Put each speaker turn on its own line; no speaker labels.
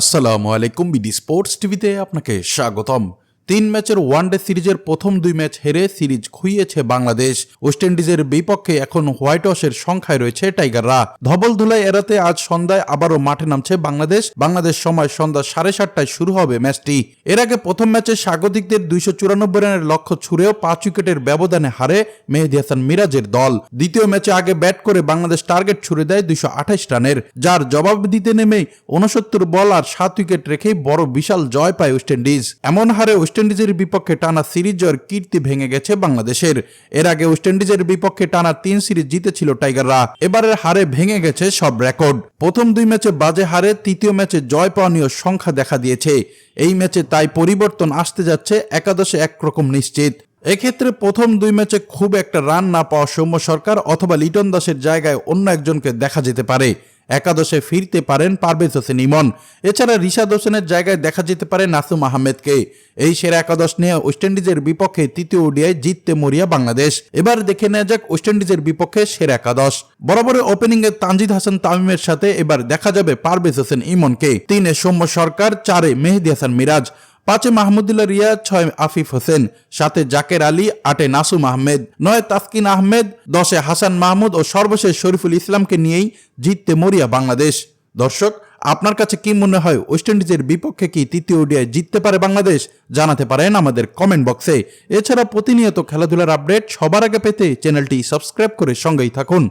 আসসালামু আলাইকুম BD sports টিভিতে আপনাকে স্বাগতম। তিন ম্যাচের ওয়ানডে সিরিজের প্রথম দুই ম্যাচ হেরে সিরিজ খুইয়েছে বাংলাদেশ। ওয়েস্ট ইন্ডিজের বিপক্ষে এখন হোয়াইট হাউসের সংখ্যায় রয়েছে টাইগাররা। ধবল ধুলাই এড়াতে আজ সন্ধ্যায় আবারও মাঠে নামছে বাংলাদেশ। বাংলাদেশ সময় সন্ধ্যা সাড়ে সাতটায় শুরু হবে ম্যাচটি। এর আগে প্রথম ম্যাচে স্বাগতিকদের দুইশো চুরানব্বই রানের লক্ষ্য ছুড়েও পাঁচ উইকেটের ব্যবধানে হারে মেহেদি হাসান মিরাজের দল। দ্বিতীয় ম্যাচে আগে ব্যাট করে বাংলাদেশ টার্গেট ছুড়ে দেয় দুইশো আঠাশ রানের, যার জবাব দিতে নেমেই উনসত্তর বল আর সাত উইকেট রেখেই বড় বিশাল জয় পায় ওয়েস্ট ইন্ডিজ। এমন হারে ওয়েস্ট ইন্ডিজের বিপক্ষে টানা সিরিজ জয়ের কীর্তি ভেঙে গেছে বাংলাদেশের। এর আগে ওয়েস্ট ইন্ডিজের বিপক্ষে টানা তিন সিরিজ জিতেছিল টাইগাররা। এবারের হারে ভেঙে গেছে সব রেকর্ড। প্রথম দুই ম্যাচে বাজে হারে, তৃতীয় ম্যাচে জয় পাওয়া নিয়েও সংখ্যা দেখা দিয়েছে। এই ম্যাচে তাই পরিবর্তন আসতে যাচ্ছে একাদশে একরকম নিশ্চিত। এক্ষেত্রে প্রথম দুই ম্যাচে খুব একটা রান না পাওয়া সৌম্য সরকার অথবা লিটন দাসের জায়গায় অন্য একজনকে দেখা যেতে পারে। একাদশে ফিরতে পারেন পারভেজ হোসেন ইমন। এছাড়া রিশাদ হোসেনের জায়গায় দেখা যেতে পারে নাসুম আহমেদকে। এই সেরা একাদশ নিয়ে ওয়েস্ট ইন্ডিজের বিপক্ষে তৃতীয় ওডিআই জিততে মরিয়া বাংলাদেশ। এবার দেখে নেওয়া যাক ওয়েস্ট ইন্ডিজের বিপক্ষে সেরা একাদশ। বরাবরের ওপেনিং এ তানজিদ হাসান তামিমের সাথে এবার দেখা যাবে পারভেজ হোসেন ইমনকে। তিনে সৌম্য সরকার, চারে মেহেদি হাসান মিরাজ। পাঁচে মাহমুদুল্লাহ রিয়া, ছয় আফিফ হোসেন সাথে জাকের আলী, আটে নাসুম আহমেদ, নয় তাসকিন আহমেদ, দশে হাসান মাহমুদ ও সর্বশেষ শরীফুল ইসলামকে নিয়েই জিততে মরিয়া বাংলাদেশ। দর্শক, আপনার কাছে কি মনে হয়, ওয়েস্ট ইন্ডিজের বিপক্ষে কি তৃতীয় ওডিআই জিততে পারে বাংলাদেশ? জানাতে পারেন আমাদের কমেন্ট বক্সে। এছাড়া প্রতিনিয়ত খেলাধুলার আপডেট সবার আগে পেতে চ্যানেলটি সাবস্ক্রাইব করে সঙ্গেই থাকুন।